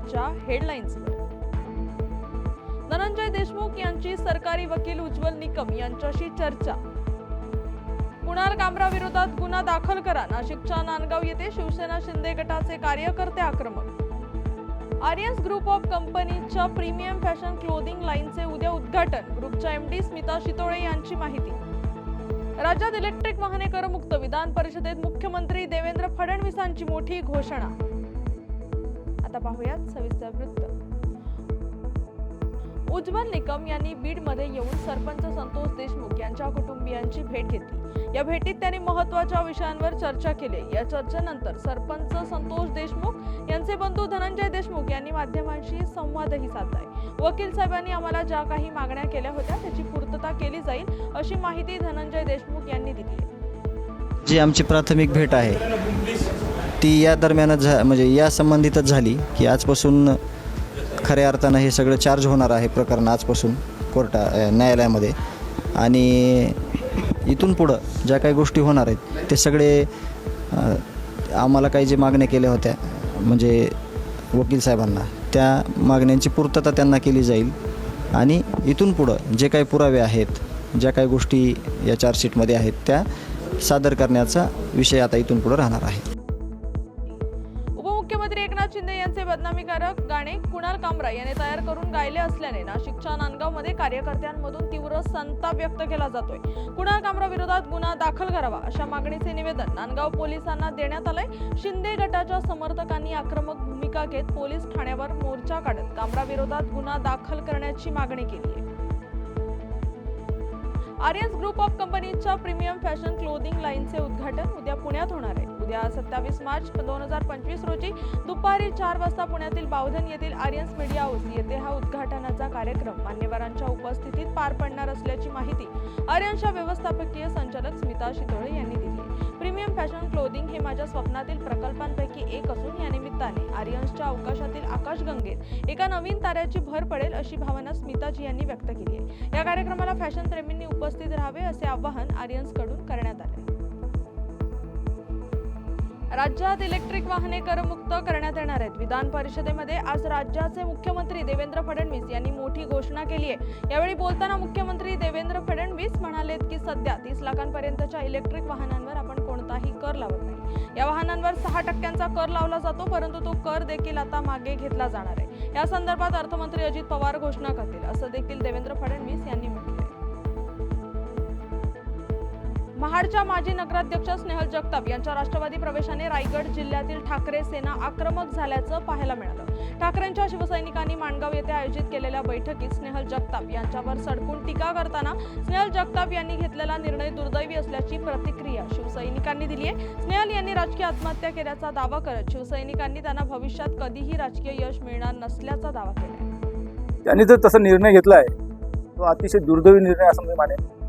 आजच्या हेडलाईन्सवर धनंजय देशमुख यांची सरकारी वकील उज्ज्वल निकम यांच्याशी चर्चा. कुणाल कामरा विरोधात गुन्हा दाखल करा नाशिकच्या नांदगाव येथे शिवसेना शिंदे गटाचे कार्यकर्ते आक्रमक. आर्यन्स ग्रुप ऑफ कंपनीच्या प्रीमियम फॅशन क्लोदिंग लाईनचे उद्या उद्घाटन ग्रुपच्या एमडी स्मिता शितोळे यांची माहिती. राज्यात इलेक्ट्रिक वाहने करमुक्त विधान परिषदेत मुख्यमंत्री देवेंद्र फडणवीसांची मोठी घोषणा. आता पाहूयात सविस्तर वृत्त. उज्ज्वल निकम यांनी बीडमध्ये येऊन सरपंच संतोष देशमुख यांच्या कुटुंबियांची भेट घेतली. या भेटीत त्यांनी महत्त्वाच्या विषयांवर चर्चा केली. या चर्चेनंतर सरपंच संतोष देशमुख यांचे बंधू धनंजय देशमुख यांनी माध्यमांशी संवादही साधलाय. वकील साहेबांनी आम्हाला ज्या काही मागण्या केल्या होत्या त्याची पूर्तता केली जाईल अशी माहिती धनंजय देशमुख यांनी दिली जी आमची प्राथमिक भेट आहे. ती या दरम्यानच झा म्हणजे या संबंधितच झाली की आजपासून खऱ्या अर्थानं हे सगळं चार्ज होणार आहे प्रकरण आजपासून कोर्टा न्यायालयामध्ये. आणि इथून पुढं ज्या काही गोष्टी होणार आहेत ते सगळे आम्हाला काही जे मागण्या केल्या होत्या म्हणजे वकील साहेबांना त्या मागण्यांची पूर्तता त्यांना केली जाईल. आणि इथून पुढं जे काही पुरावे आहेत ज्या काही गोष्टी या चार्जशीटमध्ये आहेत त्या सादर करण्याचा विषय आता इथून पुढं राहणार आहे. गाणे कुणाल कामरा याने तयार करून गायले असल्याने नाशिकच्या नांदगावमध्ये कार्यकर्त्यांमधून तीव्र संताप व्यक्त केला जातोय. कुणाल कामरा विरोधात गुन्हा दाखल करावा अशा मागणीचे निवेदन नांदगाव पोलिसांना देण्यात आलंय. शिंदे गटाच्या समर्थकांनी आक्रमक भूमिका घेत पोलीस ठाण्यावर मोर्चा काढत कामरा विरोधात गुन्हा दाखल करण्याची मागणी केली आहे. आर्यन्स ग्रुप ऑफ कंपनीच्या प्रीमियम फॅशन क्लोदिंग लाईनचे उद्घाटन उद्या पुण्यात होणार आहे. उद्या सत्तावीस मार्च दोन हजार पंचवीस रोजी दुपारी चार वाजता पुण्यातील बावधन येथील आर्यन्स मीडिया हाऊस येथे हा उद्घाटनाचा कार्यक्रम मान्यवरांच्या उपस्थितीत पार पडणार असल्याची माहिती आर्यन्सच्या व्यवस्थापकीय संचालक स्मिता शितोळे यांनी प्रीमियम फॅशन क्लोदिंग हे माझ्या स्वप्नातील प्रकल्पांपैकी एक असून या निमित्ताने आर्यन्सच्या अवकाशातील आकाशगंगेत एका नवीन ताऱ्याची भर पडेल अशी भावना स्मिताजी यांनी व्यक्त केली आहे. या कार्यक्रमाला फॅशन प्रेमींनी उपस्थित राहावे असे आवाहन आर्यन्सकडून करण्यात आले. राज्यात इलेक्ट्रिक वाहने करमुक्त करण्यात येणार आहेत. विधान परिषदेमध्ये आज राज्याचे मुख्यमंत्री देवेंद्र फडणवीस यांनी मोठी घोषणा केली आहे. यावेळी बोलताना मुख्यमंत्री देवेंद्र फडणवीस म्हणालेत की सध्या तीस लाखांपर्यंतच्या इलेक्ट्रिक वाहनांवर आपण कोणताही कर लावत नाही. या वाहनांवर सहा टक्क्यांचा कर लावला जातो परंतु तो कर देखील आता मागे घेतला जाणार आहे. या संदर्भात अर्थमंत्री अजित पवार घोषणा करतील. असं देखील देवेंद्र फडणवीस यांनी म्हटलं महाडच्या माजी नगराध्यक्ष स्नेहल जगताप यांच्या राष्ट्रवादी प्रवेशाने रायगड जिल्ह्यातील ठाकरे सेना आक्रमक झाल्याचं पाहायला मिळालं. ठाकरेंच्या शिवसैनिकांनी माणगाव येथे आयोजित केलेल्या बैठकीत स्नेहल जगताप यांच्यावर सडकून टीका करताना स्नेहल जगताप यांनी घेतलेला निर्णय दुर्दैवी असल्याची प्रतिक्रिया शिवसैनिकांनी दिली आहे. स्नेहल यांनी राजकीय आत्महत्या केल्याचा दावा करत शिवसैनिकांनी त्यांना भविष्यात कधीही राजकीय यश मिळणार नसल्याचा दावा केला त्यांनी जर तसा निर्णय घेतला आहे तो अतिशय दुर्दैवी निर्णय असं मी मानेन.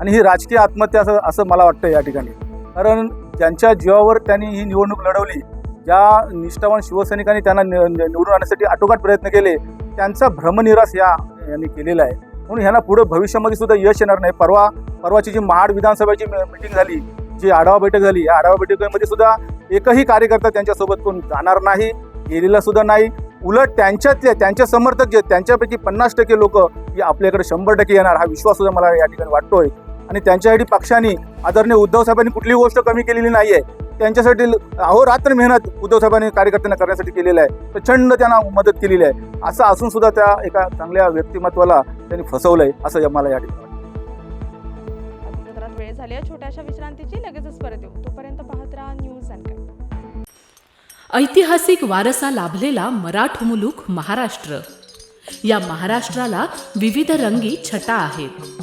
आणि ही राजकीय आत्महत्या असं असं मला वाटतं या ठिकाणी. कारण ज्यांच्या जीवावर त्यांनी ही निवडणूक लढवली. ज्या निष्ठावान शिवसैनिकांनी त्यांना नि- निवडून आणण्यासाठी आटोकाट प्रयत्न केले त्यांचा भ्रमनिरास या यांनी केलेला आहे. म्हणून ह्यांना पुढे भविष्यामध्ये सुद्धा यश येणार नाही. परवा परवाची जी महाड विधानसभेची मिटिंग झाली जी आढावा बैठक झाली या आढावा बैठकीमध्ये सुद्धा एकही कार्यकर्ता त्यांच्यासोबत कोण जाणार नाही गेलेला सुद्धा नाही. उलट त्यांच्यातले त्यांचे समर्थक जे त्यांच्यापैकी पन्नास टक्के लोक ही आपल्याकडे शंभर टक्के येणार हा विश्वास सुद्धा मला या ठिकाणी वाटतोय. आणि त्यांच्यासाठी पक्षाने आदरणीय उद्धव साहेबांनी कुठलीही गोष्ट कमी केलेली नाही आहे त्यांच्यासाठी अहोरात्र मेहनत उद्धव साहेबांनी कार्यकर्त्यांना करण्यासाठी केलेलं आहे. प्रचंड त्यांना मदत केलेली आहे. असं असून सुद्धा त्या एका चांगल्या व्यक्तिमत्वाला त्यांनी फसवलंय असं मला या ठिकाणी वाटतं. बातमीपत्रात वेळ झाली आहे. छोट्याशा विश्रांतीची लगेचच परत येऊ. तोपर्यंत पाहत राहा न्यूज अँड ऐतिहासिक वारसा लाभलेला मराठ मुलूक महाराष्ट्र. या महाराष्ट्राला विविध रंगी छटा आहेत.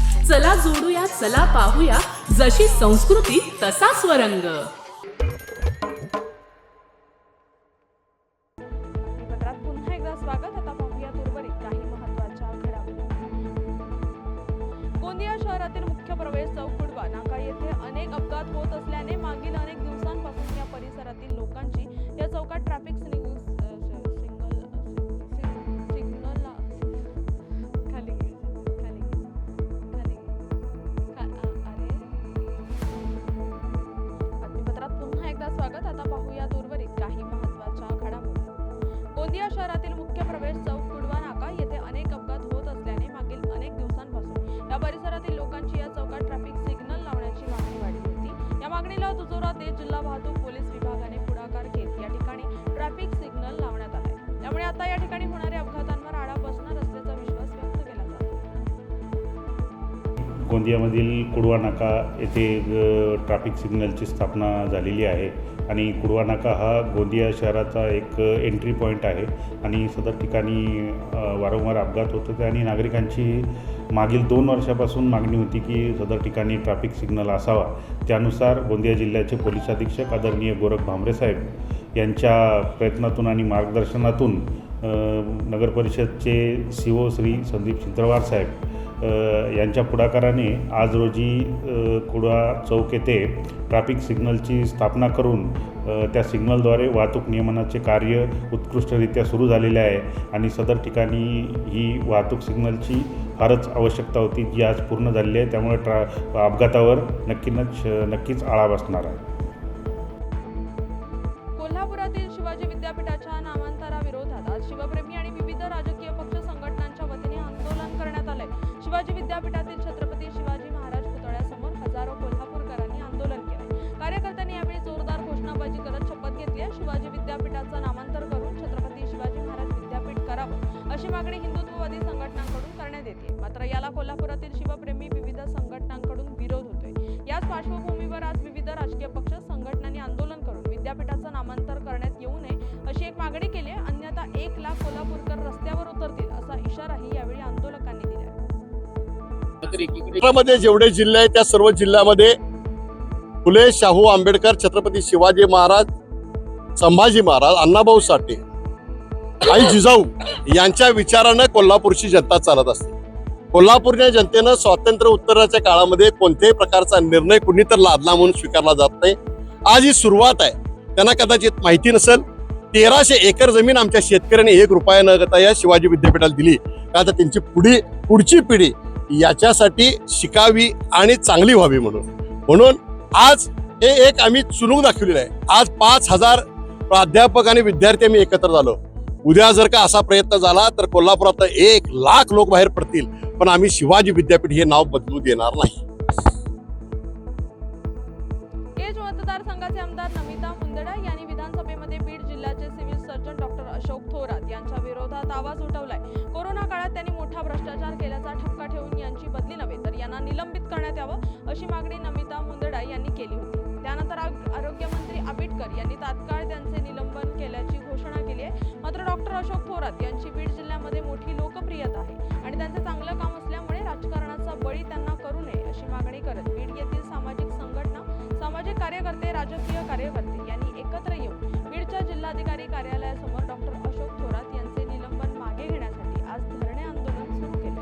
चला जोडूया चला पाहूया. जशी संस्कृती तसा स्वरंग ते जिल्हा वाहतूक गोंदियामधील कुडवा नाका येथे ट्राफिक ट्रॅफिक सिग्नलची स्थापना झालेली आहे. आणि कुडवा नाका हा गोंदिया शहराचा एक एंट्री पॉईंट आहे. आणि सदर ठिकाणी वारंवार अपघात होत होते. आणि नागरिकांची मागील दोन वर्षापासून मागणी होती की सदर ठिकाणी ट्रॅफिक सिग्नल असावा. त्यानुसार गोंदिया जिल्ह्याचे पोलीस अधीक्षक आदरणीय गोरख भांबरे साहेब यांच्या प्रयत्नातून आणि मार्गदर्शनातून नगरपरिषदचे सी ओ श्री संदीप चित्रवार साहेब यांच्या पुढाकाराने आज रोजी कुडा चौक येथे ट्रॅफिक सिग्नलची स्थापना करून त्या सिग्नलद्वारे वाहतूक नियमनाचे कार्य उत्कृष्टरित्या सुरू झालेले आहे आणि सदर ठिकाणी ही वाहतूक सिग्नलची फारच आवश्यकता होती जी आज पूर्ण झालेली आहे. त्यामुळे ट्रा अपघातावर नक्की नक्कीच आळा बसणार आहे. अशी मागणी हिंदुत्ववादी संघटनांकडून करण्यात येते. मात्र याला कोल्हापुरातील शिवप्रेमी विविध संघटनांकडून विरोध होतोय. याच पार्श्वभूमीवर आज विविध राजकीय पक्ष संघटनांनी आंदोलन करून विद्यापीठाचं नामांतर करण्यात येऊ नये अशी एक मागणी केली अन्यथा एक लाख कोल्हापूरकर रस्त्यावर उतरतील असा इशाराही यावेळी आंदोलकांनी दिला जेवढे जिल्हे आहेत त्या सर्व जिल्ह्यामध्ये फुले शाहू आंबेडकर छत्रपती शिवाजी महाराज संभाजी महाराज अण्णाभाऊ साठे आई जिजाऊ यांच्या विचारानं कोल्हापूरची जनता चालत असते. कोल्हापूरच्या जनतेनं स्वातंत्र्य उत्तराच्या काळामध्ये कोणत्याही प्रकारचा निर्णय कुणी तर लादला म्हणून स्वीकारला जात नाही. आज ही सुरुवात आहे. त्यांना कदाचित माहिती नसेल तेराशे एकर जमीन आमच्या शेतकऱ्यांनी एक रुपया न घेता या शिवाजी विद्यापीठाला दिली. का तर त्यांची पुढी पुढची पिढी याच्यासाठी शिकावी आणि चांगली व्हावी म्हणून. म्हणून आज हे एक आम्ही चुनूक दाखवलेलं आहे. आज पाच हजार प्राध्यापक आणि विद्यार्थी आम्ही एकत्र झालो. उद्या जर का असा प्रयत्न झाला तर कोल्हापुरात एक लाख लोक बाहेर पडतील. पण आम्ही शिवाजी विद्यापीठ हे नाव बदलू देणार नाही. केज मतदारसंघाचे आमदार नमिता मुंदडा यांनी विधानसभेमध्ये बीड जिल्ह्याचे civil surgeon doctor Ashok Thorat यांच्या विरोधात आवाज उठवलाय. कोरोना काळात त्यांनी मोठा भ्रष्टाचार केल्याचा ठपका ठेवून यांची बदली नव्हे तर यांना निलंबित करण्यात यावं अशी मागणी नमिता मुंदडा यांनी केली होती. त्यानंतर आरोग्यमंत्री आबिटकर यांनी तात्काळ त्यांचे निलंबन केल्याची मात्र डॉक्टर अशोक थोरात यांची बीड जिल्ह्यामध्ये मोठी लोकप्रियता आहे आणि त्यांचं चांगलं काम असल्यामुळे राजकारणाचा बळी त्यांना करू नये अशी मागणी करत बीड येथील सामाजिक संघटना सामाजिक कार्यकर्ते राजकीय कार्यकर्ते यांनी एकत्र येऊन बीडच्या जिल्हाधिकारी कार्यालयासमोर डॉक्टर अशोक थोरात यांचे निलंबन मागे घेण्यासाठी आज धरणे आंदोलन सुरू केले.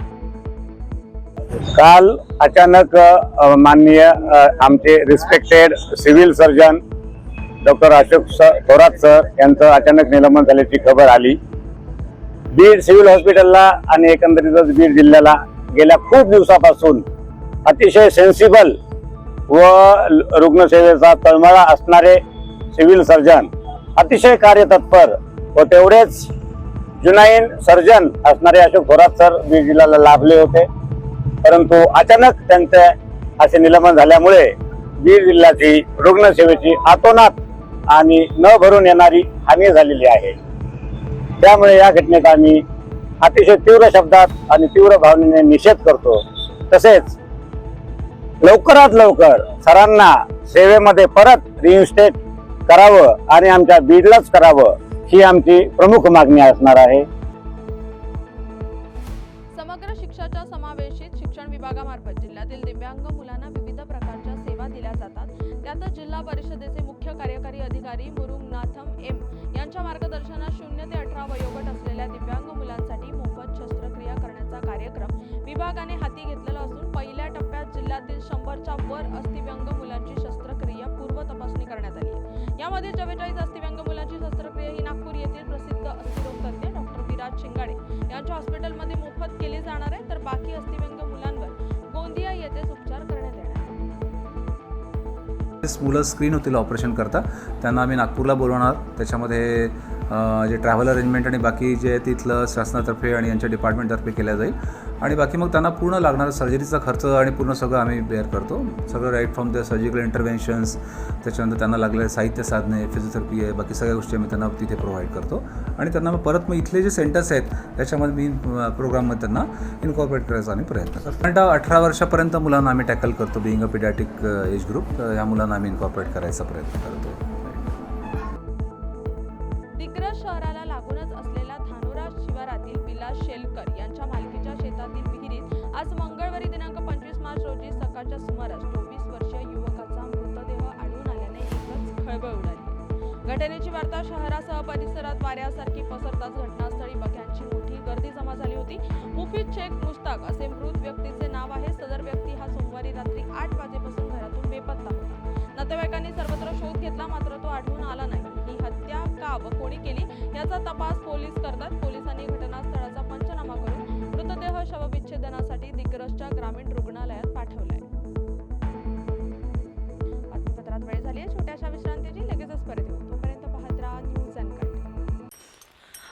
काल अचानक माननीय आमचे respected civil surgeon doctor Ashok sir Thorat sir यांचं अचानक निलंबन झाल्याची खबर आली. बीड सिव्हिल हॉस्पिटलला आणि एकंदरीतच बीड जिल्ह्याला गेल्या खूप दिवसापासून अतिशय सेन्सिबल व रुग्णसेवेचा तळमळा असणारे सिव्हिल सर्जन अतिशय कार्यतत्पर व तेवढेच जुनाईन सर्जन असणारे अशोक थोरात सर बीड जिल्ह्याला लाभले होते. परंतु अचानक त्यांचे असे निलंबन झाल्यामुळे बीड जिल्ह्याची रुग्णसेवेची आतोनात आणि न भरून येणारी हानी झालेली आहे. त्यामुळे या घटनेचा आम्ही अतिशय तीव्र शब्दात आणि तीव्र भावनेने निषेध करतो. तसेच लवकरात लवकर सरांना सेवेमध्ये परत रिइन्स्टेट करावं आणि आमच्या बीडलाच करावं ही आमची प्रमुख मागणी असणार आहे. डॉक्टरांच्या मार्गदर्शनात शून्य ते अठरा वयोगट असलेल्या दिव्यांग मुलांसाठी मोफत शस्त्रक्रिया करण्याचा कार्यक्रम विभागाने हाती घेतलेला असून पहिल्या टप्प्यात जिल्ह्यातील शंभरच्या वर अस्थिव्यंग मुलांची शस्त्रक्रिया पूर्व तपासणी करण्यात आली. यामध्ये चव्वेचाळीस अस्थिव्यंग मुलांची शस्त्रक्रिया ही नागपूर येथील प्रसिद्ध अस्थिरोग तज्ज्ञ डॉक्टर विराज शिंगाडे यांच्या हॉस्पिटलमध्ये मोफत केली जाणार आहे. तर बाकी मुलं स्क्रीन होतील ऑपरेशन करता. त्यांना आम्ही नागपूरला बोलवणार. त्याच्यामध्ये जे ट्रॅव्हल अरेंजमेंट आणि बाकी जे तिथलं शासनातर्फे आणि यांच्या डिपार्टमेंटतर्फे केल्या जाईल. आणि बाकी मग त्यांना पूर्ण लागणारा सर्जरीचा खर्च आणि पूर्ण सगळं आम्ही बेअर करतो. सगळं right from the surgical interventions त्याच्यानंतर त्यांना लागलेले साहित्य साधने फिजिओथेरपी आहे बाकी सगळ्या गोष्टी आम्ही त्यांना तिथे प्रोव्हाइड करतो. आणि त्यांना मग परत मग इथले जे सेंटर्स आहेत त्याच्यामध्ये मी प्रोग्राममध्ये त्यांना इन्कॉर्पोरेट करायचा आम्ही प्रयत्न करतो. कारण अठरा वर्षापर्यंत मुलांना आम्ही टॅकल करतो being a paediatric age group या मुलांना आम्ही इन्कॉर्पोरेट करायचा प्रयत्न करतो. घटनेची वार्ता शहरासह परिसरात वाऱ्यासारखी पसरताच घटनास्थळी बघ्यांची मोठी गर्दी जमा झाली होती. मुफीद शेख मुश्ताक असे मृत व्यक्तीचे नाव आहे. सदर व्यक्ती हा सोमवारी रात्री आठ वाजेपासून घरातून बेपत्ता होता. नातेवाईकांनी सर्वत्र शोध घेतला मात्र तो आढळून आला नाही. ही हत्या का व कोणी केली याचा तपास पोलीस करतात. पोलिसांनी घटनास्थळाचा पंचनामा करून मृतदेह शवविच्छेदनासाठी दिग्रसच्या ग्रामीण रुग्णालयात पाठवलाय.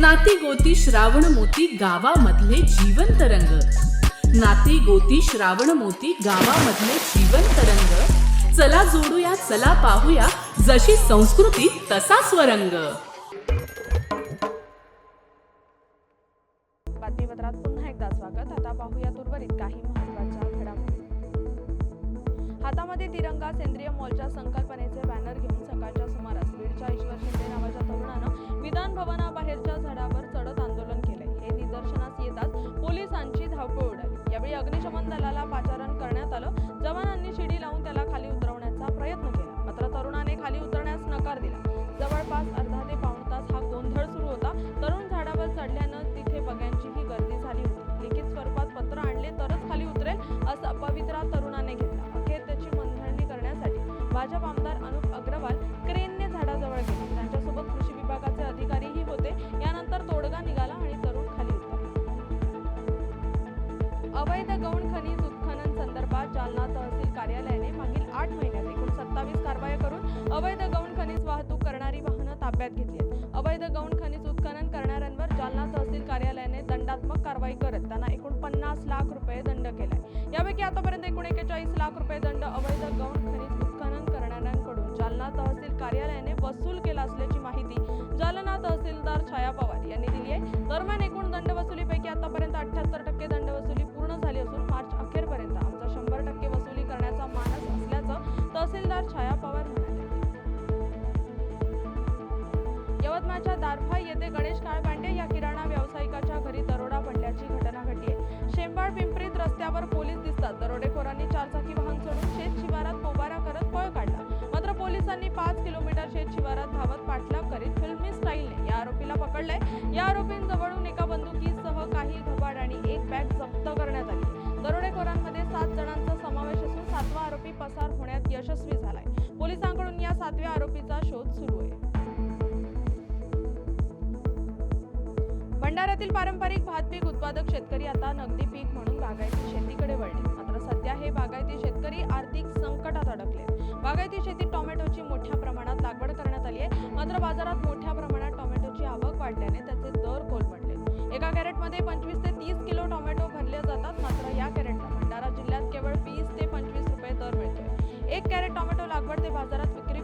नाती गोती श्रावण मोती गावामधले जीवन रंग. नाती गोती श्रावण मोती गावामधले जीवन रंग. चला जोडूया चला पाहूया जशी संस्कृती तसा स्वरंग. बातमीपत्रात पुन्हा एकदा स्वागत. आता पाहूया उर्वरित काही महत्त्वाच्या घडामोडी. हातामध्ये तिरंगा सेंद्रिय मॉलच्या संकल्पनेचे बॅनर घेऊन सकाळच्या दलाला पाचारण करण्यात आलं. जवानांनी शिडी लावून त्याला खाली उतरवण्याचा प्रयत्न केला. मात्र तरुणाने खाली उतरण्यास नकार दिला. जवळपास अर्धा ते पाऊण तास हा गोंधळ सुरू होता. तरुण झाडावर चढल्यानं तिथे बग्यांचीही गर्दी झाली होती. लिखित स्वरूपात पत्र आणले तरच खाली उतरेल असा पवित्रा तरुणाने घेतला. अखेर त्याची मनधरणी करण्यासाठी भाजप ताब्यात घेतली अवैध गौण खनिज उत्खनन करणाऱ्यांवर जालना तहसील कार्यालयाने दंडात्मक कारवाई करत त्यांना एकूण पन्नास लाख रुपये दंड केलाय. यापैकी आतापर्यंत एकूण एकेचाळीस लाख रुपये दंड अवैध गौण पसार होण्यात यशस्वी झालाय. पोलिसांकडून या सातव्या आरोपीचा शोध सुरू आहे. भंडाऱ्यातील पारंपरिक भात पीक उत्पादक शेतकरी आता नगदी पीक म्हणून बागायती शेतीकडे वळले. मात्र सध्या हे बागायती शेतकरी आर्थिक संकटात अडकले बागायती शेतीत टोमॅटोची मोठ्या प्रमाणात लागवड करण्यात आली आहे. मात्र बाजारात मोठ्या प्रमाणात टोमॅटोची आवक वाढल्याने त्याचे दर कोलमडले. एका कॅरेटमध्ये पंचवीस ते तीस किलो टोमॅटो भरले जातात. मात्र या कॅरेटला भंडारा जिल्ह्यात केवळ वीस ते एक कॅरेट टोमॅटो लागवड ते बाजारात विक्री